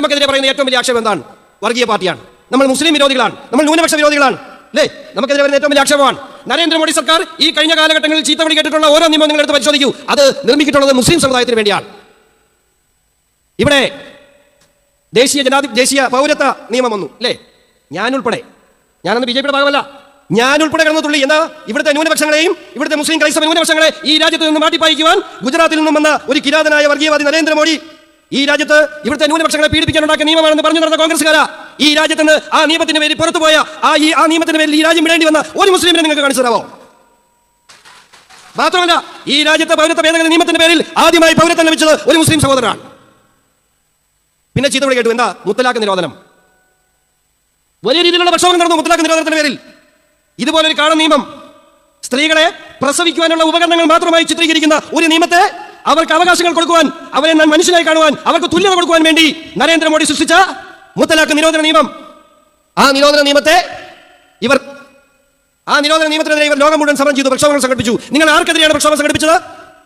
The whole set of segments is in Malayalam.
നമുക്കെതിരെ പറയുന്ന ഏറ്റവും വലിയ ആക്ഷേപം എന്താണ്? വർഗീയ പാർട്ടിയാണ്. നമ്മൾ മുസ്ലിം വിരോധികളാണ്. നമ്മൾ ന്യൂനപക്ഷ വിരോധികളാണ്. അല്ലേ? നമുക്കെതിരെ വരുന്ന ഏറ്റവും വലിയ ആക്ഷേപമാണ്. നരേന്ദ്രമോദി സർക്കാർ ഈ കഴിഞ്ഞ കാലഘട്ടങ്ങളിൽ ചീത്ത വിളി കേട്ടിട്ടുള്ള ഓരോ നിയമം നിങ്ങൾ എടുത്ത് പരിശോധിക്കൂ. അത് നിർമ്മിച്ചിട്ടുള്ളത് മുസ്ലിം സമുദായത്തിന് വേണ്ടിയാണ്. ഇവിടെ ദേശീയ ജനാധി ദേശീയ പൗരത്വ നിയമം വന്നു. അല്ലേ? ഞാനുൾപ്പെടെ. ഞാനന്ന് ബി ജെ പിയുടെ ഭാഗമല്ല. ഞാനുൾപ്പെടെ കിടന്നു തുള്ളി. ഇവിടുത്തെ ന്യൂനപക്ഷങ്ങളെയും ഇവിടുത്തെ മുസ്ലിം ക്രൈസ്തവ ന്യൂനപക്ഷങ്ങളെ ഈ രാജ്യത്ത് നിന്ന് മാറ്റിപ്പായിക്കുവാൻ ഗുജറാത്തിൽ നിന്നും വന്ന ഒരു കിരാതനായ വർഗീയവാദി നരേന്ദ്രമോദി ഈ രാജ്യത്ത് ഇവിടുത്തെ ന്യൂനപക്ഷങ്ങളെ പീഡിപ്പിക്കാൻ ഉണ്ടാക്കിയ നിയമമാണെന്ന് പറഞ്ഞു നടന്ന കോൺഗ്രസ്സുകാരാ. ഈ രാജ്യത്ത് നിന്ന് ആ നിയമത്തിന്റെ പേരിൽ പുറത്തുപോയ ആ ഈ ആ നിയമത്തിന്റെ പേരിൽ ഈ രാജ്യം വിടേണ്ടി വന്ന ഒരു മുസ്ലിമിനെ നിങ്ങൾക്ക് കാണിച്ചു തരാമോ? മാത്രമല്ല ഈ രാജ്യത്തെ പൗരത്വ ഭേദഗതി നിയമത്തിന്റെ പേരിൽ ആദ്യമായി പൗരത്വം ലഭിച്ചത് ഒരു മുസ്ലിം സഹോദരനാണ്. പിന്നെ ചീത്തവിളി കേട്ടു. എന്താ? മുത്തലാഖ് നിരോധനം. വലിയ രീതിയിലുള്ള പ്രക്ഷോഭം നടന്നു മുത്തലാഖ് നിരോധനത്തിന്റെ പേരിൽ. ഇതുപോലൊരു കാണ നിയമം സ്ത്രീകളെ പ്രസവിക്കുവാനുള്ള ഉപകരണങ്ങൾ മാത്രമായി ചിത്രീകരിക്കുന്ന ഒരു നിയമത്തെ അവർക്ക് അവകാശങ്ങൾ കൊടുക്കുവാൻ അവരെ ഞാൻ മനുഷ്യനായി കാണുവാൻ അവർക്ക് തുല്യത കൊടുക്കുവാൻ വേണ്ടി നരേന്ദ്രമോദി സൃഷ്ടിച്ച മുത്തലാഖ് നിരോധന നിയമം. ആ നിരോധന നിയമത്തെ ഇവർ ആ നിരോധന നിയമത്തിനെതിരെ ഇവർ ലോകം മുഴുവൻ സമരം ചെയ്തു പ്രക്ഷോഭങ്ങൾ സംഘടിപ്പിച്ചു. നിങ്ങൾ ആർക്കെതിരെയാണ് പ്രക്ഷോഭം സംഘടിപ്പിച്ചത്?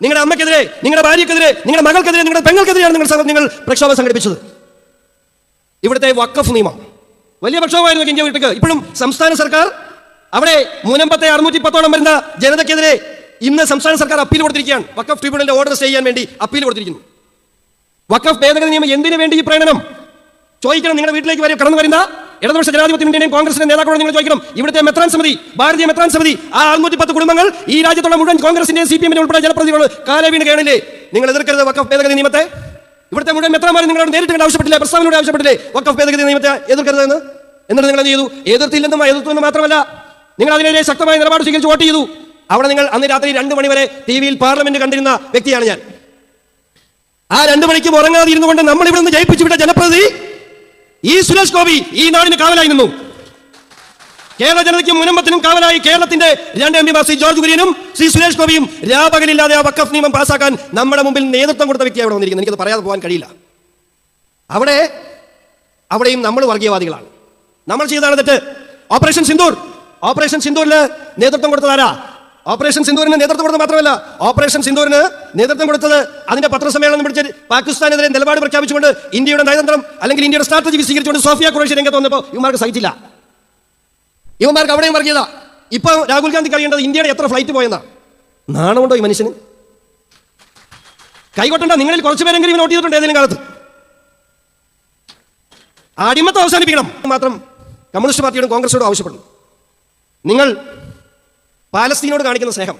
നിങ്ങളുടെ അമ്മയ്ക്കെതിരെ നിങ്ങളുടെ ഭാര്യക്കെതിരെ നിങ്ങളുടെ മകൾക്കെതിരെ നിങ്ങളുടെ പെങ്ങൾക്കെതിരെയാണ് നിങ്ങൾ നിങ്ങൾ പ്രക്ഷോഭം സംഘടിപ്പിച്ചത്. ഇവിടുത്തെ വക്കഫ് നിയമം. വലിയ പ്രക്ഷോഭമായിരുന്നു ഇന്ത്യ വിട്ടക്ക്. ഇപ്പോഴും സംസ്ഥാന സർക്കാർ അവിടെ മുനമ്പത്തെ അറുന്നൂറ്റി പത്തോളം വരുന്ന ജനതയ്ക്കെതിരെ ഇന്ന് സംസ്ഥാന സർക്കാർ അപ്പീൽ കൊടുത്തിരിക്കുകയാണ്. വക്കഫ് ട്രിബ്യൂണലിന്റെ ഓർഡർ സ്റ്റേ ചെയ്യാൻ വേണ്ടി അപ്പീൽ കൊടുത്തിരിക്കുന്നു. വക്കഫ് ഭേദഗതി നിയമം എന്തിനു വേണ്ടി ഈ പ്രകടനം ചോദിക്കണം നിങ്ങളുടെ വീട്ടിലേക്ക് വരെ കടന്നു വരുന്ന ഇടതുപക്ഷ ജനാധിപത്യ കോൺഗ്രസിന്റെ നേതാക്കളോട് നിങ്ങൾ ചോദിക്കണം. ഇവിടുത്തെ മെത്രാൻ സമിതി ഭാരതീയ മെത്രാൻ സമിതി ആ അറുന്നൂറ്റി പത്ത് കുടുംബങ്ങൾ ഈ രാജ്യത്തുള്ള മുഴുവൻ കോൺഗ്രസിന്റെയും സി പി എമ്മിന്റെ ഉൾപ്പെടെ ജനപ്രതിനിധികൾ കാലേ വീണ് കേണില്ലേ? നിങ്ങൾ എതിർക്കരുത് വക്കഫ് ഭേദഗതി നിയമത്തെ. ഇവിടുത്തെ മുഴുവൻ മെത്രാമാർ നിങ്ങളോട് നേരിട്ട് കണ്ട് ആവശ്യപ്പെട്ടില്ലേ? പ്രസ്താവനയോട് ആവശ്യപ്പെട്ടില്ലേ? വക്കഫ് ഭേദഗതി നിയമത്തെ എതിർക്കരുതെന്ന്? എന്നിട്ട് നിങ്ങൾ എന്ത് ചെയ്തു? എതിർത്തില്ലെന്നും എതിർത്തു മാത്രമല്ല നിങ്ങൾ അതിനെതിരെ ശക്തമായ നിലപാട് സ്വീകരിച്ച് വോട്ട് ചെയ്തു. അവിടെ നിങ്ങൾ അന്ന് രാത്രി രണ്ടു മണിവരെ ടി വിയിൽ പാർലമെന്റ് കണ്ടിരുന്ന വ്യക്തിയാണ് ഞാൻ. ആ രണ്ടു മണിക്ക് ഉറങ്ങാതിരുന്നു കൊണ്ട് നമ്മൾ ഇവിടെ നിന്ന് ജയിപ്പിച്ചു വിട്ട ജനപ്രതി ഈ സുരേഷ് ഗോപി ഈ നാടിന് കാവലായി നിന്നു. കേരള ജനതയ്ക്ക് മുനമ്പത്തിനും കാവലായി കേരളത്തിന്റെ രണ്ട് എം പിമാർ ശ്രീ ജോർജ് കുര്യനും ശ്രീ സുരേഷ് ഗോപിയും രാപകലില്ലാതെ ആ വക്കഫ് നിയമം പാസ്സാക്കാൻ നമ്മുടെ മുമ്പിൽ നേതൃത്വം കൊടുത്ത വ്യക്തി അവിടെ വന്നിരിക്കുന്നത്. എനിക്കത് പറയാതെ പോകാൻ കഴിയില്ല. അവിടെ അവിടെയും നമ്മൾ വർഗീയവാദികളാണ്. നമ്മൾ ചെയ്തതാണ് തെറ്റ്. ഓപ്പറേഷൻ സിന്ദൂർ. ഓപ്പറേഷൻ സിന്ദൂരിന് നേതൃത്വം കൊടുത്തതാരാ ഓപ്പറേഷൻ സിന്ദൂരിന് നേതൃത്വം കൊടുത്തത് മാത്രമല്ല ഓപ്പറേഷൻ സിന്ദൂരിന് നേതൃത്വം കൊടുത്തത് അതിന്റെ പത്രസമ്മേളനം പിടിച്ച് പാകിസ്ഥാനെതിരെ നിലപാട് പ്രഖ്യാപിച്ചുകൊണ്ട് ഇന്ത്യയുടെ നയതന്ത്രം അല്ലെങ്കിൽ ഇന്ത്യയുടെ സ്ട്രാറ്റജി വിശദീകരിച്ചുകൊണ്ട് സോഫിയ കുറേഷ്യ രംഗത്ത് വന്നപ്പോൾ ഇവന്മാർക്ക് സഹിച്ചില്ല. ഇവന്മാർക്ക് അവിടെയും വർഗീയത. ഇപ്പൊ രാഹുൽ ഗാന്ധി കഴിയേണ്ടത് ഇന്ത്യയുടെ എത്ര ഫ്ലൈറ്റ് പോയെന്നാ? നാണമുണ്ടോ ഈ മനുഷ്യന്? കൈകൊട്ടണ്ട നിങ്ങളിൽ കുറച്ച് പേരെങ്കിലും നോട്ട് ചെയ്തിട്ടുണ്ട് ഏതെങ്കിലും കാലത്ത്. അടിമത്തം അവസാനിപ്പിക്കണം. മാത്രം കമ്മ്യൂണിസ്റ്റ് പാർട്ടിയോടും കോൺഗ്രസിനോടും ആവശ്യപ്പെടുന്നു. നിങ്ങൾ പാലസ്തീനോട് കാണിക്കുന്ന സ്നേഹം.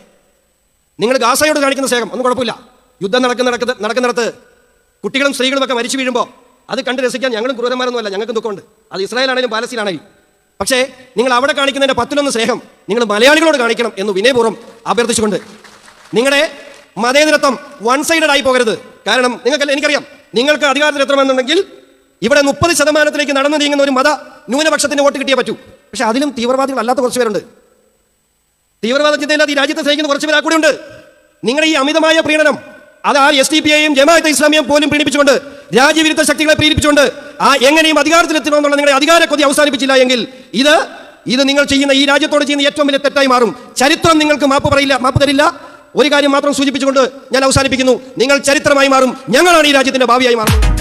നിങ്ങൾ ഗാസയോട് കാണിക്കുന്ന സ്നേഹം. ഒന്നും കുഴപ്പമില്ല. യുദ്ധം നടക്കുന്ന നടക്കുന്ന നടക്കുന്നിടത്ത് കുട്ടികളും സ്ത്രീകളും ഒക്കെ മരിച്ചു വീഴുമ്പോൾ അത് കണ്ട് രസിക്കാൻ ഞങ്ങളും ക്രൂരന്മാരൊന്നുമല്ല. ഞങ്ങൾക്ക് ദുഃഖമുണ്ട്. അത് ഇസ്രായേലാണെങ്കിലും പാലസ്തീനാണെങ്കിലും പക്ഷേ നിങ്ങൾ അവിടെ കാണിക്കുന്നതിന്റെ പത്തിലൊന്ന് സ്നേഹം നിങ്ങൾ മലയാളികളോട് കാണിക്കണം എന്ന് വിനയപൂർവം അഭ്യർത്ഥിച്ചുകൊണ്ട്. നിങ്ങളുടെ മതേതരത്വം വൺ സൈഡഡ് ആയി പോകരുത്. കാരണം നിങ്ങൾക്ക് എനിക്കറിയാം. നിങ്ങൾക്ക് അധികാരത്തിൽ അധികാരത്തിലെത്തണമെന്നുണ്ടെങ്കിൽ ഇവിടെ മുപ്പത് ശതമാനത്തിലേക്ക് നടന്നു നീങ്ങുന്ന ഒരു മത ന്യൂനപക്ഷത്തിന് വോട്ട് കിട്ടിയേ പറ്റൂ. പക്ഷേ അതിലും തീവ്രവാദികൾ അല്ലാത്ത കുറച്ച് പേരുണ്ട്. തീവ്രവാദ ചിന്തയില്ലാതെ ഈ രാജ്യത്തെ സ്നേഹിക്കുന്ന കുറച്ച് പേരാ കൂടെ ഉണ്ട് നിങ്ങളുടെ ഈ അമിതമായ പ്രീണനം അത് ആ എസ് ഡി പി ഐയും ജമാഅത്ത് ഇസ്ലാമിയും പോലും പീഡിപ്പിച്ചുകൊണ്ട് രാജ്യവിരുദ്ധ ശക്തികളെ പീഡിപ്പിച്ചുകൊണ്ട് ആ എങ്ങനെയും അധികാരത്തിലെത്തണമെന്നുള്ള നിങ്ങളുടെ അധികാര കൊതി അവസാനിപ്പിച്ചില്ല എങ്കിൽ ഇത് ഇത് നിങ്ങൾ ചെയ്യുന്ന ഈ രാജ്യത്തോട് ചെയ്യുന്ന ഏറ്റവും വലിയ തെറ്റായി മാറും. ചരിത്രം നിങ്ങൾക്ക് മാപ്പ് പറയില്ല മാപ്പ് തരില്ല. ഒരു കാര്യം മാത്രം സൂചിപ്പിച്ചുകൊണ്ട് ഞാൻ അവസാനിപ്പിക്കുന്നു. നിങ്ങൾ ചരിത്രമായി മാറും. ഞങ്ങളാണ് ഈ രാജ്യത്തിന്റെ ഭാവിയായി മാറുന്നത്.